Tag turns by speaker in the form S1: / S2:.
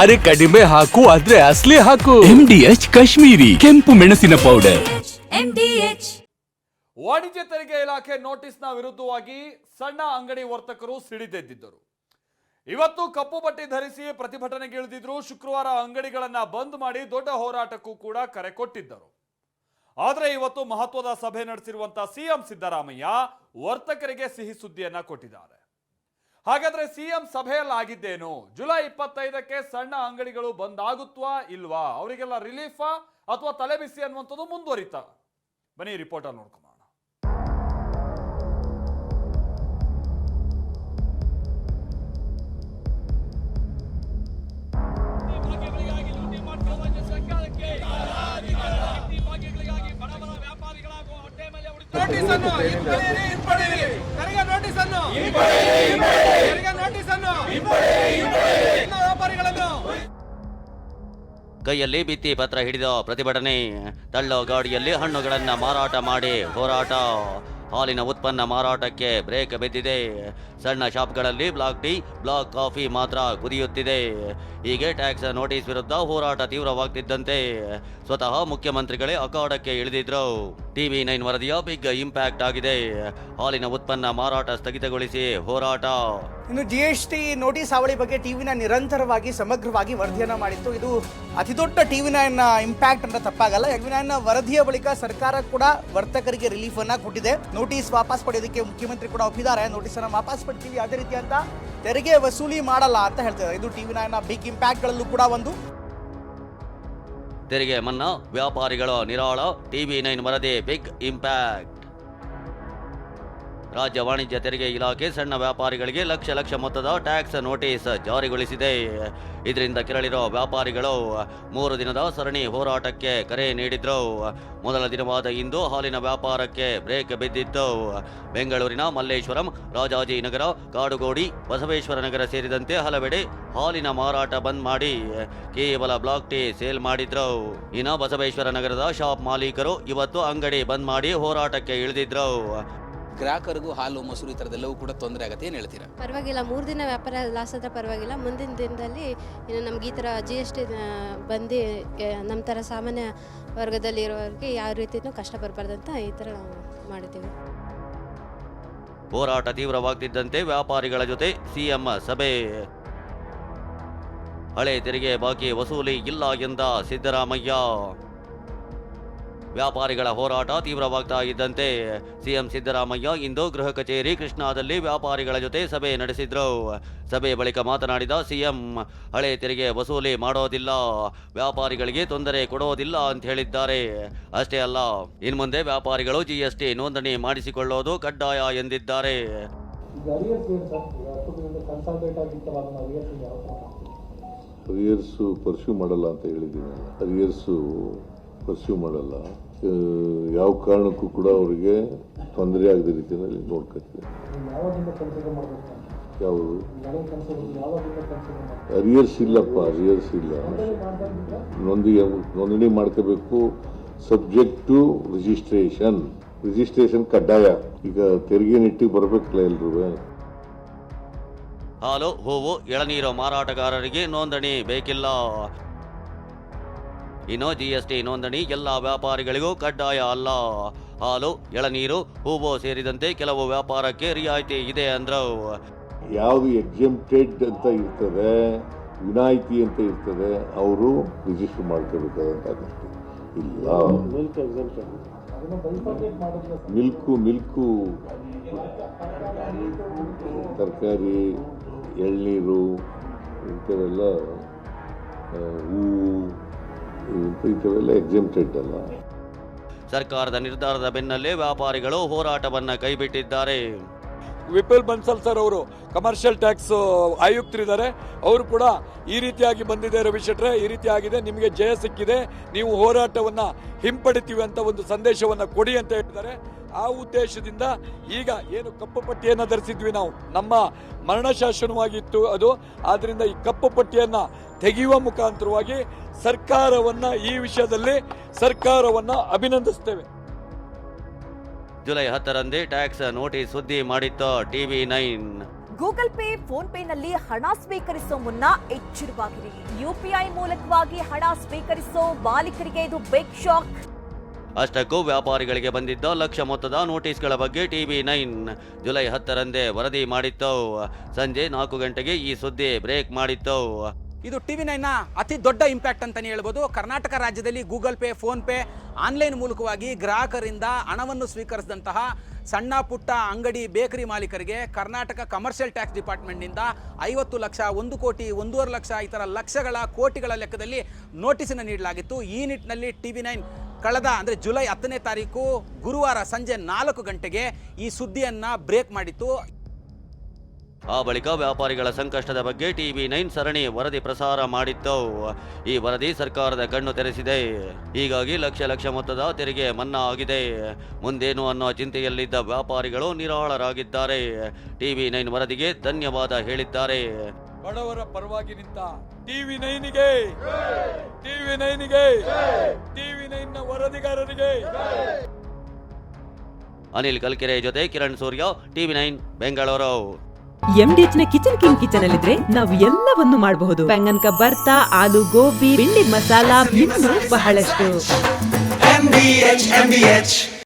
S1: ಅರೆ ಕಡಿಮೆ ಹಾಕು ಆದ್ರೆ ಅಸ್ಲಿ ಹಾಕು.
S2: ಎಂಡಿಎಚ್ ಕಾಶ್ಮೀರಿ ಕೆಂಪು ಮೆಣಸಿನ ಪೌಡರ್
S3: ವಾಣಿಜ್ಯ ತೆರಿಗೆ ಇಲಾಖೆ ನೋಟಿಸ್ನ ವಿರುದ್ಧವಾಗಿ ಸಣ್ಣ ಅಂಗಡಿ ವರ್ತಕರು ಸಿಡಿದೆದ್ದಿದ್ದರು ಇವತ್ತು ಕಪ್ಪು ಬಟ್ಟೆ ಧರಿಸಿ ಪ್ರತಿಭಟನೆಗಿಳಿದಿದ್ರು ಶುಕ್ರವಾರ ಅಂಗಡಿಗಳನ್ನ ಬಂದ್ ಮಾಡಿ ದೊಡ್ಡ ಹೋರಾಟಕ್ಕೂ ಕೂಡ ಕರೆ ಕೊಟ್ಟಿದ್ದರು. ಆದರೆ ಇವತ್ತು ಮಹತ್ವದ ಸಭೆ ನಡೆಸಿರುವಂತಹ ಸಿಎಂ ಸಿದ್ದರಾಮಯ್ಯ ವರ್ತಕರಿಗೆ ಸಿಹಿ ಸುದ್ದಿಯನ್ನ ಕೊಟ್ಟಿದ್ದಾರೆ. ಹಾಗಾದ್ರೆ ಸಿಎಂ ಸಭೆಯಲ್ಲಿ ಆಗಿದ್ದೇನು ಜುಲೈ ಇಪ್ಪತ್ತೈದಕ್ಕೆ ಸಣ್ಣ ಅಂಗಡಿಗಳು ಬಂದ್ ಆಗುತ್ವಾ ಇಲ್ವಾ? ಅವರಿಗೆಲ್ಲ ರಿಲೀಫಾ ಅಥವಾ ತಲೆಬಿಸಿ ಅನ್ನುವಂಥದ್ದು ಮುಂದುವರಿತಾ? ಬನ್ನಿ ರಿಪೋರ್ಟ್ ಅಲ್ಲಿ
S4: ನೋಟಿಸ್ ಅನ್ನು ಹಿಂಪಡೆಯಿರಿ ಹಿಂಪಡೆಯಿರಿ ತೆರಿಗೆ ನೋಟಿಸ್ ಅನ್ನು. ತೆರಿಗೆ ನೋಟಿಸ್ ಅನ್ನು. ವ್ಯಾಪಾರಿಗಳನ್ನು.
S5: ಕೈಯಲ್ಲಿ ಬಿತ್ತಿ ಪತ್ರ ಹಿಡಿದ ಪ್ರತಿಭಟನೆ. ತಳ್ಳೋ ಗಾಡಿಯಲ್ಲಿ ಹಣ್ಣುಗಳನ್ನ ಮಾರಾಟ ಮಾಡಿ ಹೋರಾಟ. ಹಾಲಿನ ಉತ್ಪನ್ನ ಮಾರಾಟಕ್ಕೆ ಬ್ರೇಕ್ ಬಿದ್ದಿದೆ. ಸಣ್ಣ ಶಾಪ್ಗಳಲ್ಲಿ ಬ್ಲಾಕ್ ಟೀ, ಬ್ಲಾಕ್ ಕಾಫಿ ಮಾತ್ರ ಕುದಿಯುತ್ತಿದೆ. ಹೀಗೆ ಟ್ಯಾಕ್ಸ್ ನೋಟಿಸ್ ವಿರುದ್ಧ ಹೋರಾಟ ತೀವ್ರವಾಗ್ತಿದ್ದಂತೆ ಸ್ವತಃ ಮುಖ್ಯಮಂತ್ರಿಗಳೇ ಅಖಾಡಕ್ಕೆ ಇಳಿದಿದ್ರು. ಟಿವಿ ನೈನ್ ವರದಿಯ ಬಿಗ್ ಇಂಪ್ಯಾಕ್ಟ್ ಆಗಿದೆ. ಹಾಲಿನ ಉತ್ಪನ್ನ ಮಾರಾಟ ಸ್ಥಗಿತಗೊಳಿಸಿ ಹೋರಾಟ.
S6: ಇನ್ನು ಜಿ ಎಸ್ ಟಿ ನೋಟಿಸ್ ಹಾವಳಿ ಬಗ್ಗೆ ಟಿವಿನ ನಿರಂತರವಾಗಿ, ಸಮಗ್ರವಾಗಿ ವರದಿಯನ್ನು ಮಾಡಿತ್ತು. ಇದು ಅತಿದೊಡ್ಡ ಟಿವಿ ನೈನ್ ಇಂಪ್ಯಾಕ್ಟ್ ಅಂತ ತಪ್ಪಾಗಲ್ಲ. ನೈನ್ ವರದಿಯ ಬಳಿಕ ಸರ್ಕಾರ ಕೂಡ ವರ್ತಕರಿಗೆ ರಿಲೀಫ್ ಅನ್ನ ಕೊಟ್ಟಿದೆ. ನೋಟಿಸ್ ವಾಪಸ್ ಪಡೆಯೋದಕ್ಕೆ ಮುಖ್ಯಮಂತ್ರಿ ಕೂಡ ಒಪ್ಪಿದ್ದಾರೆ. ನೋಟಿಸ್ ಅನ್ನ ವಾಪಸ್ ಪಡ್ತೀವಿ ಯಾವುದೇ ರೀತಿ ಅಂತ ತೆರಿಗೆ ವಸೂಲಿ ಮಾಡಲ್ಲ ಅಂತ ಹೇಳ್ತಿದ್ದಾರೆ ಇದು ಟಿವಿ ನೈನ್ ಬಿಗ್ ಇಂಪ್ಯಾಕ್ಟ್ ಗಳಲ್ಲೂ ಕೂಡ ಒಂದು.
S5: ತೆರಿಗೆ ಮನ್ನಾ ವ್ಯಾಪಾರಿಗಳ ನಿರಾಳ ಟಿವಿ ನೈನ್ ವರದಿ ಬಿಗ್ ಇಂಪ್ಯಾಕ್ಟ್ ರಾಜ್ಯ ವಾಣಿಜ್ಯ ತೆರಿಗೆ ಇಲಾಖೆ ಸಣ್ಣ ವ್ಯಾಪಾರಿಗಳಿಗೆ ಲಕ್ಷ ಲಕ್ಷ ಮೊತ್ತದ ಟ್ಯಾಕ್ಸ್ ನೋಟಿಸ್ ಜಾರಿಗೊಳಿಸಿದೆ. ಇದರಿಂದ ಕೆರಳಿರೋ ವ್ಯಾಪಾರಿಗಳು ಮೂರು ದಿನದ ಸರಣಿ ಹೋರಾಟಕ್ಕೆ ಕರೆ ನೀಡಿದ್ರು. ಮೊದಲ ದಿನವಾದ ಇಂದು ಹಾಲಿನ ವ್ಯಾಪಾರಕ್ಕೆ ಬ್ರೇಕ್ ಬಿದ್ದಿತ್ತು. ಬೆಂಗಳೂರಿನ ಮಲ್ಲೇಶ್ವರಂ, ರಾಜಾಜಿನಗರ, ಕಾಡುಗೋಡಿ, ಬಸವೇಶ್ವರ ನಗರ ಸೇರಿದಂತೆ ಹಲವೆಡೆ ಹಾಲಿನ ಮಾರಾಟ ಬಂದ್ ಮಾಡಿ ಕೇವಲ ಬ್ಲಾಕ್ ಟೀ ಸೇಲ್ ಮಾಡಿದ್ರು. ಇನ್ನು ಬಸವೇಶ್ವರ ನಗರದ ಶಾಪ್ ಮಾಲೀಕರು ಇವತ್ತು ಅಂಗಡಿ ಬಂದ್ ಮಾಡಿ ಹೋರಾಟಕ್ಕೆ ಇಳಿದಿದ್ರು.
S7: ಗ್ರಾಹಕರಿಗೂ ಹಾಲು ಮೊಸರು ಈ ಥರದ್ದೆಲ್ಲವೂ ಕೂಡ ತೊಂದರೆ ಆಗುತ್ತೆ. ಏನು ಹೇಳ್ತೀರಾ?
S8: ಪರವಾಗಿಲ್ಲ. ಮೂರು ದಿನ ವ್ಯಾಪಾರ ಲಾಸ್ ಆದರೆ ಪರವಾಗಿಲ್ಲ. ಮುಂದಿನ ದಿನದಲ್ಲಿ ಇನ್ನು ನಮ್ಗೆ ಈ ಥರ ಜಿ ಎಸ್ ಟಿ ಬಂದು ನಮ್ಮ ಥರ ಸಾಮಾನ್ಯ ವರ್ಗದಲ್ಲಿ ಇರೋರಿಗೆ ಯಾವ ರೀತಿಯೂ ಕಷ್ಟ ಬರಬಾರ್ದಂತ ಈ ಥರ ಮಾಡಿದ್ದೀವಿ
S5: ಹೋರಾಟ ತೀವ್ರವಾಗ್ತಿದ್ದಂತೆ ವ್ಯಾಪಾರಿಗಳ ಜೊತೆ ಸಿಎಂ ಸಭೆ. ಹಳೆ ತೆರಿಗೆ ಬಾಕಿ ವಸೂಲಿ ಇಲ್ಲ ಎಂದ ಸಿದ್ದರಾಮಯ್ಯ. ವ್ಯಾಪಾರಿಗಳ ಹೋರಾಟ ತೀವ್ರವಾಗ್ತಾ ಇದ್ದಂತೆ ಸಿಎಂ ಸಿದ್ದರಾಮಯ್ಯ ಇಂದು ಗೃಹ ಕಚೇರಿ ಕೃಷ್ಣಾದಲ್ಲಿ ವ್ಯಾಪಾರಿಗಳ ಜೊತೆ ಸಭೆ ನಡೆಸಿದ್ರು. ಸಭೆ ಬಳಿಕ ಮಾತನಾಡಿದ ಸಿಎಂ, ಹಳೆ ತೆರಿಗೆ ವಸೂಲಿ ಮಾಡೋದಿಲ್ಲ, ವ್ಯಾಪಾರಿಗಳಿಗೆ ತೊಂದರೆ ಕೊಡೋದಿಲ್ಲ ಅಂತ ಹೇಳಿದ್ದಾರೆ. ಅಷ್ಟೇ ಅಲ್ಲ ಇನ್ಮುಂದೆ ವ್ಯಾಪಾರಿಗಳು ಜಿಎಸ್ಟಿ ನೋಂದಣಿ ಮಾಡಿಸಿಕೊಳ್ಳೋದು ಕಡ್ಡಾಯ ಎಂದಿದ್ದಾರೆ.
S9: ಪರ್ಸ್ಯೂ ಮಾಡಲ್ಲ ಅಂತ ಹೇಳಿದ್ದೀನಿ. ಪರ್ಸ್ಯೂ ಮಾಡಲ್ಲ ಯಾವ ಕಾರಣಕ್ಕೂ ಕೂಡ ಅವರಿಗೆ ತೊಂದರೆ ಆಗದ ರೀತಿಯಲ್ಲಿ ನೋಡ್ಕೊತೀವಿ ಯಾವುದು? ಅರಿಯರ್ಸ್ ಇಲ್ಲಪ್ಪ ಅರಿಯರ್ಸ್ ಇಲ್ಲ. ನೋಂದಿ ನೋಂದಣಿ ಮಾಡ್ಕೋಬೇಕು. ಸಬ್ಜೆಕ್ಟ್ ಟು ರಿಜಿಸ್ಟ್ರೇಷನ್ ರಿಜಿಸ್ಟ್ರೇಷನ್ ಕಡ್ಡಾಯ. ಈಗ ತೆರಿಗೆ ನಿಟ್ಟಿಗೆ ಬರಬೇಕಲ್ಲ ಎಲ್ರೂ.
S5: ಹಾಲು ಹೂವು ಎಳನೀರು ಮಾರಾಟಗಾರರಿಗೆ ನೋಂದಣಿ ಬೇಕಿಲ್ಲ. ಇನ್ನು ಟಿ ನೋಂದಣಿ ಎಲ್ಲ ವ್ಯಾಪಾರಿಗಳಿಗೂ ಕಡ್ಡಾಯ ಅಲ್ಲ. ಹಾಲು, ಎಳನೀರು, ಹೂವು ಸೇರಿದಂತೆ ಕೆಲವು ವ್ಯಾಪಾರಕ್ಕೆ ರಿಯಾಯಿತಿ ಇದೆ ಅಂದ್ರು.
S9: ಯಾವುದು ಎಕ್ಸೆಂಪ್ಟೆಡ್ ಅಂತ ಇರ್ತದೆ, ವಿನಾಯಿತಿ ಅಂತ ಇರ್ತದೆ, ಅವರು ರಿಜಿಸ್ಟರ್ ಮಾಡ್ಕೋಬೇಕಾದಂತಾಗುತ್ತೆ ಇಲ್ಲ. Milk milk. ತರಕಾರಿ, ಎಳ್ನೀರು ಇಂಥವೆಲ್ಲ ಹೂವು ಇಂಥವೆಲ್ಲ ಎಕ್ಸೆಂಪ್ಟೆಡ್ ಅಲ್ಲ
S5: ಸರ್ಕಾರದ ನಿರ್ಧಾರದ ಬೆನ್ನಲ್ಲೇ ವ್ಯಾಪಾರಿಗಳು ಹೋರಾಟವನ್ನ ಕೈಬಿಟ್ಟಿದ್ದಾರೆ.
S3: ವಿಪಿಲ್ ಬನ್ಸಲ್ ಸರ್ ಅವರು ಕಮರ್ಷಿಯಲ್ ಟ್ಯಾಕ್ಸ್ ಆಯುಕ್ತರಿದ್ದಾರೆ. ಅವರು ಕೂಡ ಈ ರೀತಿಯಾಗಿ ಬಂದಿದೆ ರವಿ ಶೆಟ್ರೆ ಈ ರೀತಿ ಆಗಿದೆ ನಿಮಗೆ ಜಯ ಸಿಕ್ಕಿದೆ. ನೀವು ಹೋರಾಟವನ್ನ ಹಿಂಪಡಿತೀವಿ ಅಂತ ಒಂದು ಸಂದೇಶವನ್ನ ಕೊಡಿ ಅಂತ ಹೇಳಿದ್ದಾರೆ. ಆ ಉದ್ದೇಶದಿಂದ ಈಗ ಏನು ಕಪ್ಪು ಪಟ್ಟಿಯನ್ನ ಧರಿಸಿದ್ವಿ ನಾವು. ನಮ್ಮ ಮರಣ ಶಾಸನವಾಗಿತ್ತು ಅದು. ಆದ್ರಿಂದ ಈ ಕಪ್ಪು ಪಟ್ಟಿಯನ್ನ ತೆಗೆಯುವ ಮುಖಾಂತರವಾಗಿ ಸರ್ಕಾರವನ್ನ ಈ ವಿಷಯದಲ್ಲಿ ಸರ್ಕಾರವನ್ನ ಅಭಿನಂದಿಸ್ತೇವೆ.
S5: ಜುಲೈ ಹತ್ತರಂದೇ ಟ್ಯಾಕ್ಸ್ ನೋಟಿಸ್ ಸುದ್ದಿ ಮಾಡಿತ್ತು TV nine.
S10: Google pay phone ಪೇನಲ್ಲಿ ಹಣ ಸ್ವೀಕರಿಸೋ ಮುನ್ನ ಎಚ್ಚರವಾಗಿರಿ. ಯುಪಿಐ ಮೂಲಕವಾಗಿ ಹಣ ಸ್ವೀಕರಿಸೋ ಮಾಲೀಕರಿಗೆ ಇದು ಬಿಗ್ ಶಾಕ್
S5: ಅಷ್ಟಕ್ಕೂ ವ್ಯಾಪಾರಿಗಳಿಗೆ ಬಂದಿದ್ದ ಲಕ್ಷ ಮೊತ್ತದ ನೋಟಿಸ್ಗಳ ಬಗ್ಗೆ ಟಿವಿ ನೈನ್ ಜುಲೈ ಹತ್ತರಂದೇ ವರದಿ ಮಾಡಿತ್ತು. ಸಂಜೆ ನಾಲ್ಕು ಗಂಟೆಗೆ ಈ ಸುದ್ದಿ ಬ್ರೇಕ್ ಮಾಡಿತ್ತು.
S7: ಇದು ಟಿವಿ ನೈನ್ನ ಅತಿ ದೊಡ್ಡ ಇಂಪ್ಯಾಕ್ಟ್ ಅಂತಲೇ ಹೇಳ್ಬೋದು. ಕರ್ನಾಟಕ ರಾಜ್ಯದಲ್ಲಿ Google pay, phone pay online ಮೂಲಕವಾಗಿ ಗ್ರಾಹಕರಿಂದ ಹಣವನ್ನು ಸ್ವೀಕರಿಸಿದಂತಹ ಸಣ್ಣ ಪುಟ್ಟ ಅಂಗಡಿ ಬೇಕರಿ ಮಾಲೀಕರಿಗೆ ಕರ್ನಾಟಕ ಕಮರ್ಷಿಯಲ್ ಟ್ಯಾಕ್ಸ್ ಡಿಪಾರ್ಟ್ಮೆಂಟ್ನಿಂದ ಐವತ್ತು ಲಕ್ಷ, ಒಂದು ಕೋಟಿ, ಒಂದೂವರೆ ಲಕ್ಷ ಈ ಥರ ಲಕ್ಷಗಳ ಕೋಟಿಗಳ ಲೆಕ್ಕದಲ್ಲಿ ನೋಟಿಸನ್ನು ನೀಡಲಾಗಿತ್ತು. ಈ ನಿಟ್ಟಿನಲ್ಲಿ ಟಿವಿ ನೈನ್ ಕಳೆದ, ಅಂದರೆ ಜುಲೈ ಹತ್ತನೇ ತಾರೀಕು ಗುರುವಾರ ಸಂಜೆ ನಾಲ್ಕು ಗಂಟೆಗೆ ಈ ಸುದ್ದಿಯನ್ನು ಬ್ರೇಕ್ ಮಾಡಿತ್ತು.
S5: ಆ ಬಳಿಕ ವ್ಯಾಪಾರಿಗಳ ಸಂಕಷ್ಟದ ಬಗ್ಗೆ ಟಿವಿ ನೈನ್ ಸರಣಿ ವರದಿ ಪ್ರಸಾರ ಮಾಡಿತ್ತು. ಈ ವರದಿ ಸರ್ಕಾರದ ಕಣ್ಣು ತೆರೆಸಿದೆ. ಹೀಗಾಗಿ ಲಕ್ಷ ಲಕ್ಷ ಮೊತ್ತದ ತೆರಿಗೆ ಮನ್ನಾ ಆಗಿದೆ. ಮುಂದೇನು ಅನ್ನೋ ಚಿಂತೆಯಲ್ಲಿದ್ದ ವ್ಯಾಪಾರಿಗಳು ನಿರಾಳರಾಗಿದ್ದಾರೆ. ಟಿವಿ ನೈನ್ ವರದಿಗೆ ಧನ್ಯವಾದ ಹೇಳಿದ್ದಾರೆ.
S11: ಬಡವರ ಪರವಾಗಿ ನಿಂತ ಟಿವಿ ನೈನಿಗೆ. ಟಿವಿ ನೈನಿಗೆ. ಟಿವಿ ನೈನ್ನ ವರದಿಗಾರರಿಗೆ.
S5: ಅನಿಲ್ ಕಲ್ಕೆರೆ ಜೊತೆ ಕಿರಣ್ ಸೂರ್ಯ ಟಿವಿ ನೈನ್ ಬೆಂಗಳೂರು.
S12: ಎಂಡಿಎಚ್ನ ಕಿಚನ್ ಕಿಂಗ್ ಕಿಚನ್ ಅಲ್ಲಿದ್ರೆ ನಾವು ಎಲ್ಲವನ್ನು ಮಾಡಬಹುದು. ಬೆಂಗನ್ಕ ಬರ್ತಾ ಆಲೂ ಗೋಬಿ ಬೆಂಡಿ ಮಸಾಲಾ ಇನ್ನೂ ಬಹಳಷ್ಟು.